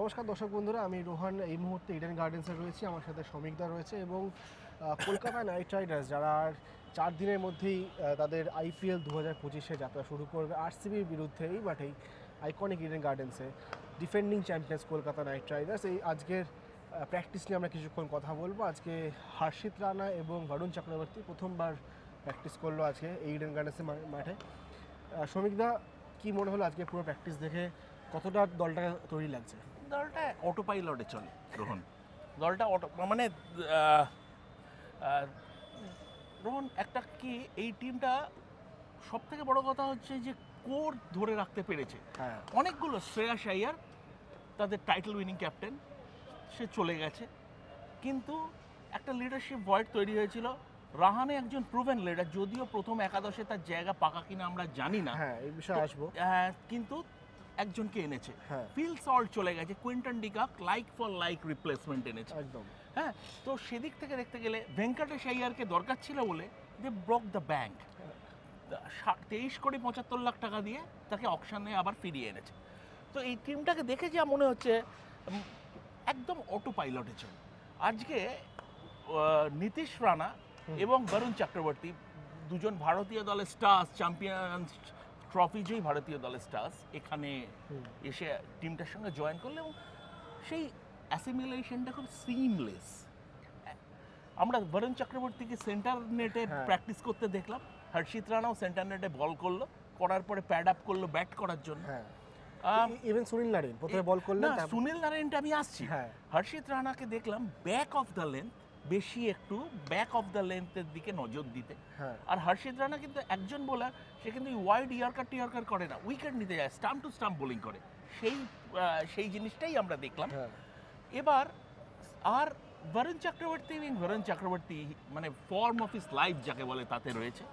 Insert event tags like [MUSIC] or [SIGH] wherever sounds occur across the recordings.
নমস্কার দর্শক বন্ধুরা, আমি রোহান। এই মুহূর্তে ইডেন গার্ডেন্সে রয়েছি, আমার সাথে শ্রমিকদা রয়েছে এবং কলকাতা নাইট রাইডার্স যারা চার দিনের মধ্যেই তাদের আইপিএল দু হাজার পঁচিশে যাত্রা শুরু করবে আরসিবির বিরুদ্ধে এই মাঠেই iconic Eden গার্ডেন্সে defending champions Kolkata knight riders এই আজকের প্র্যাকটিস নিয়ে আমরা কিছুক্ষণ কথা বলব। আজকে হর্ষিত রানা এবং বরুণ চক্রবর্তী প্রথমবার প্র্যাকটিস করল আজকে এই ইডেন গার্ডেন্সের মাঠে। শ্রমিকদা কি মনে হলো আজকে পুরো প্র্যাকটিস দেখে? কতটা দলটাকে তৈরি লাগছে? দলটা অটো পাইলটে চলে রোহন। দলটা অটো মানে রোহন একটা কি এই টিমটা সব থেকে বড় কথা হচ্ছে যে কোর ধরে রাখতে পেরেছে। হ্যাঁ। অনেকগুলো শ্রেয়াস আইয়ার তাদের টাইটেল উইনিং ক্যাপ্টেন সে চলে গেছে। কিন্তু একটা লিডারশিপ ভয়েড তৈরি হয়েছিল। রাহানে একজন প্রুভেন লিডার যদিও প্রথম একাদশে তার জায়গা পাকা কিনা আমরা জানি না। হ্যাঁ এই বিষয়ে আসব। আহ, কিন্তু একজনকে এনেছে। হ্যাঁ। ফিল সল্ট চলে গেছে Quinton de Kock like for like replacement এনেছে। একদম। হ্যাঁ তো সেদিক থেকে দেখতে গেলে ভেঙ্কটেশ আইয়ারকে দরকার ছিল বলে যে ব্রক দ্য ব্যাংক তেইশ কোটি পঁচাত্তর লাখ টাকা দিয়ে তাকে অকশানে আবার ফিরিয়ে এনেছে। তো এই টিমটাকে দেখে যা মনে হচ্ছে একদম অটো পাইলটে চল। আজকে নীতিশ রানা এবং বরুণ চক্রবর্তী দুজন ভারতীয় দলের স্টার্স চ্যাম্পিয়ন্স ট্রফি জয়ী ভারতীয় দলের স্টার্স এখানে এসে টিমটার সঙ্গে জয়েন করলে এবং সেই অ্যাসিমিলেশনটা খুব সিমলেস আমরা বরুণ চক্রবর্তীকে সেন্টার নেটে হ্যাঁ। প্র্যাকটিস করতে দেখলাম। হর্ষিত রানাও সেন্টার নেটে বল করল। করার পরে প্যাড আপ করল ব্যাট করার জন্য। হ্যাঁ। ইভেন সুনীল নারিন প্রথমে বল করলেন সুনীল নারায়ণটা আমি আসছি। হ্যাঁ। হর্ষিত রানাকে দেখলাম ব্যাক অফ দ্য লেন্থ বেশি একটু ব্যাক অফ দ্য লেন্থের দিকে নজর দিতে। হ্যাঁ। আর হর্ষিত রানা কিন্তু একজন বোলার সে কিন্তু ওয়াইড ইয়ারকার টিয়ারকার করে না উইকেট নিতে যায় স্টাম্প টু স্টাম্প বোলিং করে। সেই সেই জিনিসটাই আমরা দেখলাম। হ্যাঁ। এবার আর বরুণ চক্রবর্তী এবং বরুণ চক্রবর্তী মানে ফর্ম অফ ইস লাইফ যাকে বলে তাতে রয়েছে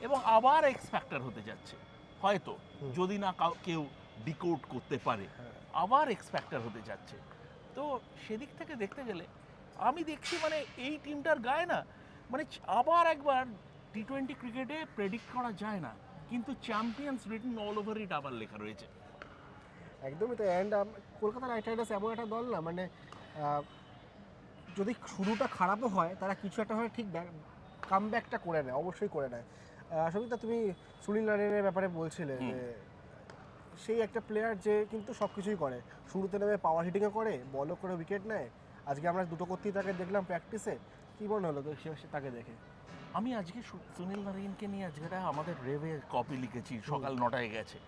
এবং আবার এক্সপেক্টার হতে যাচ্ছে। হয়তো যদি না কাউ- ডিকোড করতে পারে হ্যাঁ। আবার এক্সপেক্টার হতে যাচ্ছে। তো সেদিক থেকে দেখতে গেলে আমি দেখছি মানে এই টিমটার গায়ে না মানে আবার একবার টি টোয়েন্টি ক্রিকেটে প্রেডিক্ট করা যায় না কিন্তু champions retain all over it আবার লেখা রয়েছে। একদমই তো অ্যান্ড কলকাতা নাইট রাইডার্স এমন একটা দল না মানে যদি শুরুটা খারাপও হয় তারা কিছু একটা হয় ঠিক কাম ব্যাকটা করে নেয় অবশ্যই করে নেয়। সবিতা তুমি সুনীল নারায়ণের ব্যাপারে বলছিলে যে সেই একটা প্লেয়ার যে কিন্তু সব কিছুই করে শুরুতে নেমে পাওয়ার হিটিংও করে বলও করে উইকেট নেয় আজকে আমরা দুটো করতেই তাকে দেখলাম প্র্যাকটিসে কী মনে হলো তো সে- সে- তাকে দেখে? আমি আজকে সুনীল নারায়ণকে নিয়ে আজকে একটা আমাদের রেভে কপি লিখেছি সকাল নটায় গেছে।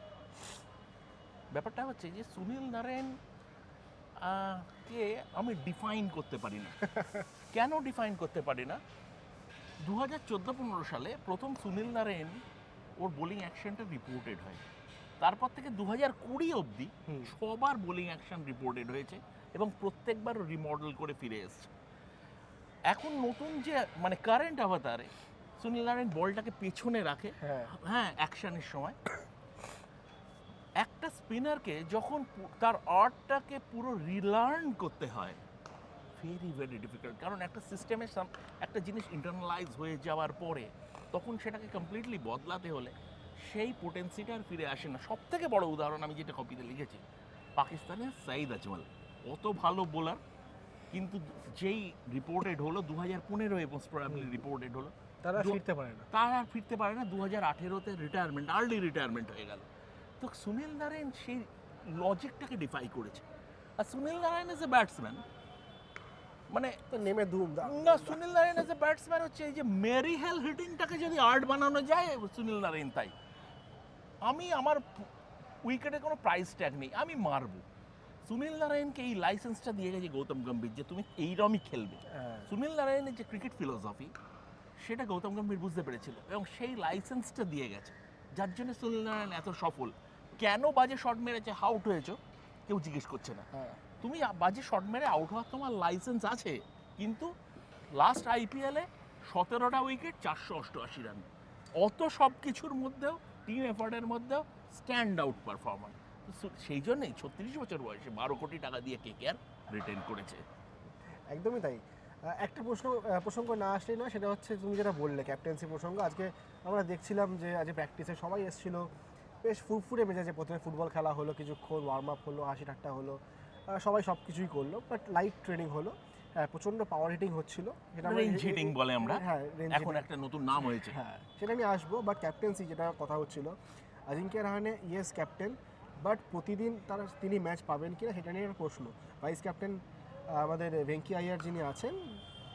ব্যাপারটা হচ্ছে যে সুনীল নারায়ণ কে আমি ডিফাইন করতে পারি না। [LAUGHS] কেন ডিফাইন করতে পারি না? দু হাজার চোদ্দ পনেরো সালে প্রথম সুনীল নারায়ণ ওর বোলিং অ্যাকশনটা রিপোর্টেড হয়। তারপর থেকে দু হাজার কুড়ি অবধি সবার বোলিং অ্যাকশন রিপোর্টেড হয়েছে। এবং প্রত্যেকবার রিমডেল করে ফিরে এসছে। এখন নতুন যে মানে কারেন্ট আভাতারে সুনীল নারায়ণ বলটাকে পেছনে রাখে হ্যাঁ। হ্যাঁ অ্যাকশনের সময় একটা স্পিনারকে যখন তার আর্টটাকে পুরো রিলার্ন করতে হয় ভেরি ভেরি ডিফিকাল্ট কারণ একটা সিস্টেমের একটা জিনিস ইন্টারনালাইজ হয়ে যাওয়ার পরে তখন সেটাকে কমপ্লিটলি বদলাতে হলে সেই পোটেন্সিটা আর ফিরে আসে না। সব থেকে বড় উদাহরণ আমি যেটা কপিতে লিখেছি পাকিস্তানের সাইদ আজমল। অত ভালো বোলার কিন্তু যেই রিপোর্টেড হলো দু হাজার পনেরো মোস্ট প্রবাবলি রিপোর্টেড হলো। তারা ফিরতে পারে না। তারা আর ফিরতে পারে না দু হাজার আঠেরোতে রিটায়ারমেন্ট আর্লি রিটায়ারমেন্ট হয়ে গেল। তো সুনীল নারায়ণ সেই লজিকটাকে ডিফাই করেছে। আর Sunil Narine as a batsman মানে তো নেমে দাম না Sunil Narine as a batsman হচ্ছে এই যে মেরি হেল হিটিংটাকে যদি আর্ট বানানো যায় সুনীল নারায়ণ তাই। আমি আমার উইকেটে কোনো প্রাইস ট্যাগ নেই আমি মারবো। সুনীল নারায়ণকে এই লাইসেন্সটা দিয়ে গেছে গৌতম গম্ভীর যে তুমি এইরমই খেলবে। হ্যাঁ। সুনীল নারায়ণের যে ক্রিকেট ফিলোসফি সেটা গৌতম গম্ভীর বুঝতে পেরেছিল এবং সেই লাইসেন্সটা দিয়ে গেছে। যার জন্য সুনীল নারায়ণ এত সফল। কেন বাজে শট মেরেছে আউট হয়েছো কেউ জিজ্ঞেস করছে না। হ্যাঁ। তুমি বাজে শট মেরে আউট হওয়ার তোমার লাইসেন্স আছে কিন্তু লাস্ট আইপিএলে সতেরোটা উইকেট চারশো অষ্টআশি রান অত সব কিছুর মধ্যেও টিম এফার্টের মধ্যেও স্ট্যান্ড আউট পারফরমেন্স সেই জন্যই ছত্রিশ বছর বয়সে বারো কোটি টাকা দিয়ে কে কে আর রিটেন করেছে। একদমই তাই। একটা প্রশ্ন প্রসঙ্গ না আসলেই না সেটা হচ্ছে তুমি যেটা বললে ক্যাপ্টেন্সি প্রসঙ্গ। আজকে আমরা দেখছিলাম যে আজকে প্র্যাকটিসে সবাই এসেছিল। বেশ ফুরফুরে মেজাজে প্রথমে ফুটবল খেলা হলো কিছুক্ষণ ওয়ার্ম আপ হলো হাসি ঠাট্টা হলো সবাই সব কিছুই করল বাট লাইট ট্রেনিং হলো। হ্যাঁ প্রচণ্ড পাওয়ার হিটিং হচ্ছিল আমরা- Range hitting বলে আমরা। হ্যাঁ এখন একটা নতুন নাম হয়েছে। হ্যাঁ সেটা আমি আসব বাট ক্যাপ্টেন্সি যেটা কথা হচ্ছিল Ajinkya Rahane yes captain but প্রতিদিন তারা, তিনি ম্যাচ পাবেন কিনা সেটা নিয়ে একটা প্রশ্ন। ভাইস ক্যাপ্টেন আমাদের ভেঙ্কি আইয়ার যিনি আছেন,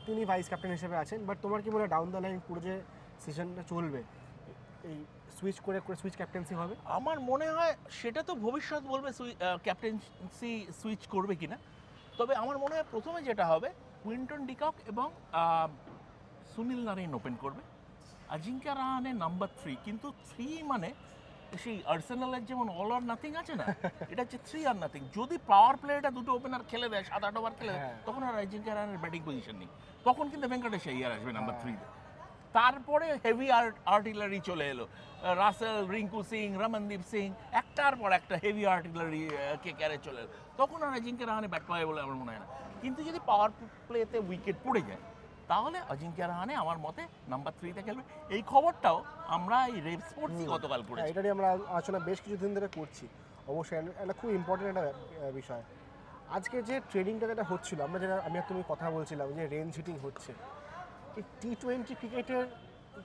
তিনি ভাইস ক্যাপ্টেন হিসেবে আছেন বাট তোমার কি মনে ডাউন দ্য লাইন পুরো যে সিজনটা চলবে, এই সুইচ করে করে সুইচ ক্যাপ্টেন্সি হবে? আমার মনে হয় সেটা তো ভবিষ্যৎ বলবে ক্যাপ্টেন্সি সুইচ করবে কিনা। তবে আমার মনে হয় প্রথমে যেটা হবে কুইন্টন ডিকক এবং সুনীল নারায়ণ ওপেন করবে। আজিঙ্কা রাহানে নাম্বার থ্রি কিন্তু থ্রি মানে সেই আর্সেনালের যেমন অল আর নাথিং আছে না এটা হচ্ছে থ্রি আর নাথিং যদি পাওয়ার প্লেটা দুটো ওপেনার খেলে দেয় সাত আট ওভার খেলে হ্যাঁ। তখন আর রাহানের ব্যাটিং পজিশন নেই। তখন কিন্তু ভেঙ্কটেশ আইয়ার আসবে নাম্বার হ্যাঁ। থ্রিতে তারপরে হেভি আর্টিলারি চলে এলো। রাসেল রিঙ্কু সিং রমনদীপ সিং একটার পর একটা হেভি আর্টিলারি কে ক্যারে চলে এলো। তখন আর অজিঙ্ক্য রাহানে ব্যাট পাবে বলে আমার মনে হয় না। কিন্তু যদি পাওয়ার প্লেতে উইকেট পড়ে যায় তাহলে অজিঙ্ক্য রাহানে আমার মতে নাম্বার থ্রিতে খেলবে। এই খবরটাও আমরা এই রেড স্পোর্টসই গতকাল হ্যাঁ করেছি এটা নিয়ে আমরা আলোচনা বেশ কিছুদিন ধরে করছি। অবশ্যই এটা- এটা খুব ইম্পর্টেন্ট একটা বিষয়। আজকে যে ট্রেনিংটা যেটা হচ্ছিল আমরা যেটা আমি আর তুমি কথা বলছিলাম যে রেঞ্জ হিটিং হচ্ছে। এই টি টোয়েন্টি ক্রিকেটের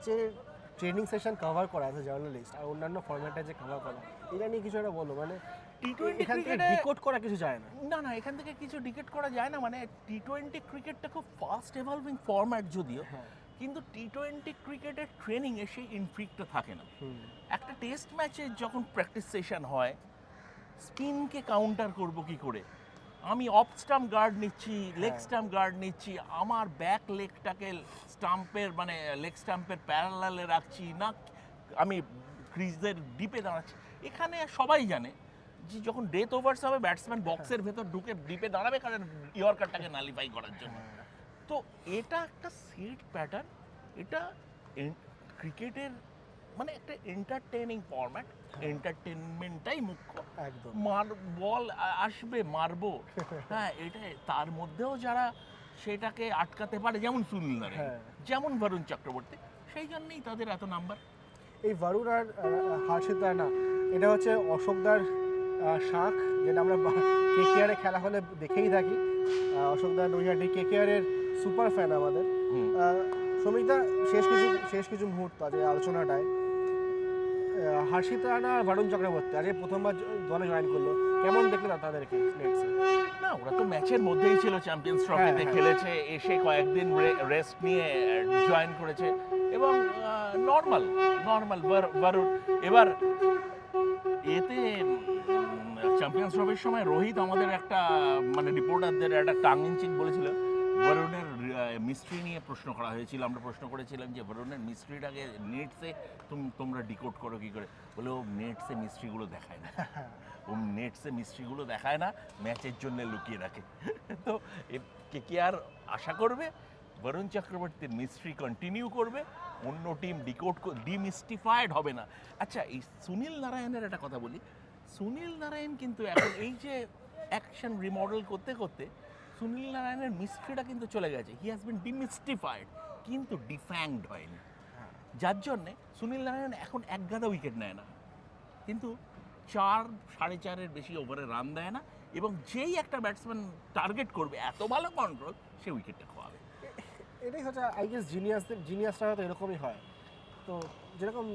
যে ট্রেনিং সেশন কভার করা আছে জার্নালিস্ট আর অন্যান্য ফরম্যাটে যে কভার করা এটা নিয়ে কিছু একটা বলো। মানে টি টোয়েন্টি ক্রিকেটে ডিকোড করা কিছু যায় না। না না এখান থেকে কিছু ডিকেট করা যায় না মানে টি টোয়েন্টি ক্রিকেটটা খুব ফাস্ট এভলভিং ফরম্যাট যদিও হ্যাঁ। কিন্তু টি টোয়েন্টি ক্রিকেটের ট্রেনিংয়ে সেই ইনফ্রিকটা থাকে না। একটা টেস্ট ম্যাচে যখন প্র্যাকটিস সেশন হয় স্পিনকে কাউন্টার করব কি করে? আমি অফ স্টাম্প গার্ড নিচ্ছি লেগ। স্টাম্প গার্ড নিচ্ছি আমার ব্যাক লেগটাকে স্টাম্পের মানে লেগ স্টাম্পের প্যারালালে রাখছি না আমি ক্রিজের ডিপে দাঁড়াচ্ছি। এখানে সবাই জানে যে যখন ডেথ ওভার্স হবে ব্যাটসম্যান বক্সের ভেতর ঢুকে ডিপে দাঁড়াবে কারণ ইয়র্কারটাকে নালিফাই করার জন্য। তো এটা একটা সিট প্যাটার্ন এটা ক্রিকেটের মানে একটা এন্টারটেইনিং ফরম্যাট এন্টারটেনমেন্টটাই মুখ্য। একদম। মার বল আসবে মারবো। [LAUGHS] হ্যাঁ এটাই তার মধ্যেও যারা সেটাকে আটকাতে পারে যেমন সুনীল নারায়ণ হ্যাঁ। যেমন বরুণ চক্রবর্তী সেই জন্যই তাদের এত নাম্বার এই ভারুর আর হার্ষিত না এটা হচ্ছে অশোকদার শাঁখ যেটা আমরা কে কেয়ারে খেলা হলে দেখেই থাকি। আহ, অশোকদার নৈহাটি কে কেয়ারের সুপার ফ্যান আমাদের। শ্রমিকদা শেষ কিছু শেষ কিছু মুহূর্ত আজ এই আলোচনাটায় হার্ষিত রানা আর ভারুণ চক্রবর্তী আজকে প্রথমবার দলে জয়েন করল। কেমন দেখলে তাদেরকে না ওরা তো ম্যাচের মধ্যেই ছিল চ্যাম্পিয়ন্স ট্রফিতে হ্যাঁ। খেলেছে এসে কয়েকদিন রেস্ট নিয়ে জয়েন করেছে। এবং নর্মাল নর্মাল বরুণ এবার এতে চ্যাম্পিয়ন্স ট্রফির সময় রোহিত আমাদের একটা মানে রিপোর্টারদের একটা টাং ইঞ্চিক বলেছিল বরুণের মিস্ট্রি নিয়ে প্রশ্ন করা হয়েছিল। আমরা প্রশ্ন করেছিলাম যে বরুণের মিস্ট্রিটাকে নেটসে তোমরা ডিকোড করো কি করে? বলে ও নেটসে মিস্ট্রিগুলো দেখায় না। [LAUGHS] ও নেটসে মিস্ট্রিগুলো দেখায় না ম্যাচের জন্য লুকিয়ে রাখে। [LAUGHS] তো কে কে আর আশা করবে? বরুণ চক্রবর্তীর মিস্ট্রি কন্টিনিউ করবে অন্য টিম ডিকোড ডিমিস্টিফাইড হবে না। আচ্ছা এই সুনীল নারায়ণের একটা কথা বলি। সুনীল নারায়ণ কিন্তু এখন এই যে অ্যাকশন রিমডেল করতে করতে সুনীল নারায়ণের মিস্ট্রিটা কিন্তু চলে গেছে। হি হ্যাজ বিন ডিমিস্টিফাইড কিন্তু ডিফ্যাংড হয়নি। যার জন্যে সুনীল নারায়ণ এখন এক গাদা উইকেট নেয় না। কিন্তু চার সাড়ে চারের বেশি ওভারে রান দেয় না এবং যেই একটা ব্যাটসম্যান টার্গেট করবে এত ভালো কন্ট্রোল সে উইকেটটা খোয়াবে। এটাই হচ্ছে আই গেস জিনিয়াসদের জিনিয়াসরা হয়তো এরকমই হয়। তো যেরকম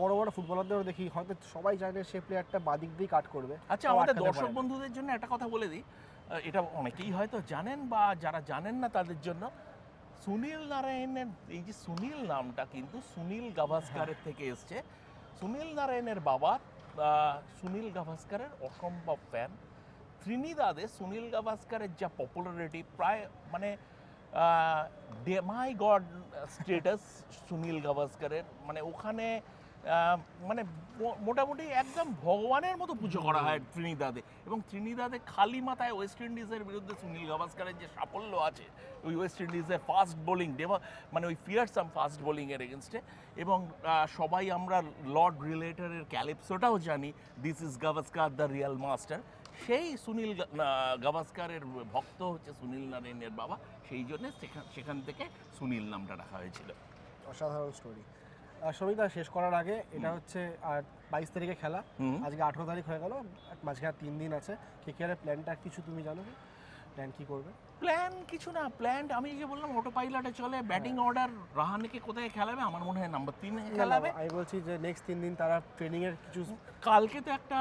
বড় বড় ফুটবলারদেরও দেখি হয়তো সবাই জানে সে প্লেয়ারটা বাদিক দিয়ে কাট করবে। আচ্ছা আমাদের দর্শক বন্ধুদের জন্য একটা কথা বলে দিই। এটা অনেকেই হয়তো জানেন বা যারা জানেন না তাদের জন্য সুনীল নারায়ণের এই যে সুনীল নামটা কিন্তু সুনীল গাভাস্কারের থেকে এসছে। সুনীল নারায়ণের বাবা সুনীল গাভাস্কারের অসম্ভব ফ্যান ত্রিনিদাদে সুনীল গাভাস্কারের যা পপুলারিটি প্রায় মানে মাই গড স্টেটাস সুনীল গাভাস্কারের। মানে ওখানে মানে মোটামুটি একদম ভগবানের মতো পুজো করা হয় ত্রিনিদাদে। এবং ত্রিনিদাদে খালি মাথায় ওয়েস্ট ইন্ডিজের বিরুদ্ধে সুনীল গাভাস্কারের যে সাফল্য আছে ওই ওয়েস্ট ইন্ডিজের ফাস্ট বোলিং ডেভা মানে ওই ফিয়ারসাম ফাস্ট বোলিংয়ের এগেনস্টে এবং সবাই আমরা লর্ড রিলেটারের ক্যালিপসোটাও জানি this is Gavaskar the real master সেই সুনীল গাভাস্কারের ভক্ত হচ্ছে সুনীল নারায়ণের বাবা। সেই জন্য সেখান সেখান থেকে সুনীল নামটা রাখা হয়েছিল। অসাধারণ স্টোরি সমিতা শেষ করার আগে এটা হচ্ছে আর বাইশ তারিখে খেলা। আজকে আঠেরো তারিখ হয়ে গেল মাঝখানে তিন দিন আছে। কেকেআরের প্ল্যানটা কিছু তুমি জানো? প্ল্যান কি করবে? প্ল্যান কিছু না প্ল্যান আমি যে বললাম অটো পাইলটে চলে ব্যাটিং অর্ডার রাহানেকে কোথায় খেলাবে? আমার মনে হয় নাম্বার তিনে খেলাবে। আমি বলছি যে নেক্সট তিন দিন তারা ট্রেনিং এর কিছু কালকে তো একটা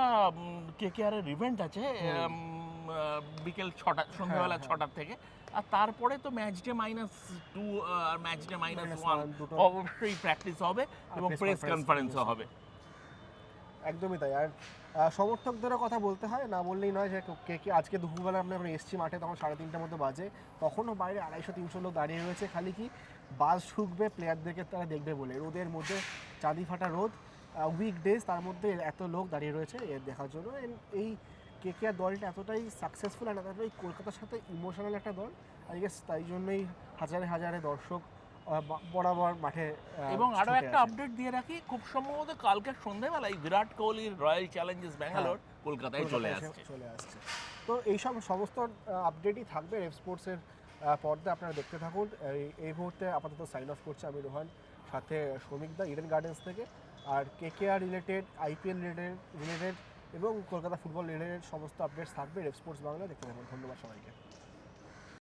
কে কে আর ইভেন্ট আছে বিকেল ছটা সন্ধ্যাবেলা হ্যাঁ। ছটার থেকে। আর তারপরে তো ম্যাচ ডে মাইনাস টু আর ম্যাচ ডে মাইনাস ওয়ান অবশ্যই প্র্যাকটিস হবে এবং প্রেস কনফারেন্সও হবে। একদমই তাই। আর সমর্থকদেরও কথা বলতে হয় না বললেই নয় যে কে কে আজকে দুপুরবেলা আমরা যখন এসছি মাঠে তখন সাড়ে তিনটার মতো বাজে। তখনও বাইরে আড়াইশো তিনশো লোক দাঁড়িয়ে রয়েছে খালি কি বাস ঢুকবে প্লেয়ারদেরকে তারা দেখবে বলে। রোদের মধ্যে চাঁদি ফাটা রোদ উইক ডেজ তার মধ্যে এত লোক দাঁড়িয়ে রয়েছে এর দেখার জন্য। এই কে কে আর দলটা এতটাই সাকসেসফুল আর এতটাই কলকাতার সাথে ইমোশনাল একটা দল আই গেস তাই জন্যই হাজারে হাজারে দর্শক বরাবর মাঠে এবং আরও একটা আপডেট দিয়ে রাখি খুব সম্ভবত কালকে সন্ধ্যাবেলায় বিরাট কোহলির রয়্যাল চ্যালেঞ্জার্স ব্যাঙ্গালোর কলকাতায় চলে আসছে। চলে আসছে। তো এইসব সমস্ত আপডেটই থাকবে রেফ স্পোর্টসের পর্দা আপনারা দেখতে থাকুন। এই- এই মুহূর্তে আপাতত সাইন অফ করছে আমি রোহান সাথে শ্রমিক দা ইডেন গার্ডেন্স থেকে। আর K K R related IPL related related এবং কলকাতা ফুটবল রিলেটেড সমস্ত আপডেটস থাকবে। রেফ স্পোর্টস বাংলা দেখতে থাকুন। ধন্যবাদ সবাইকে।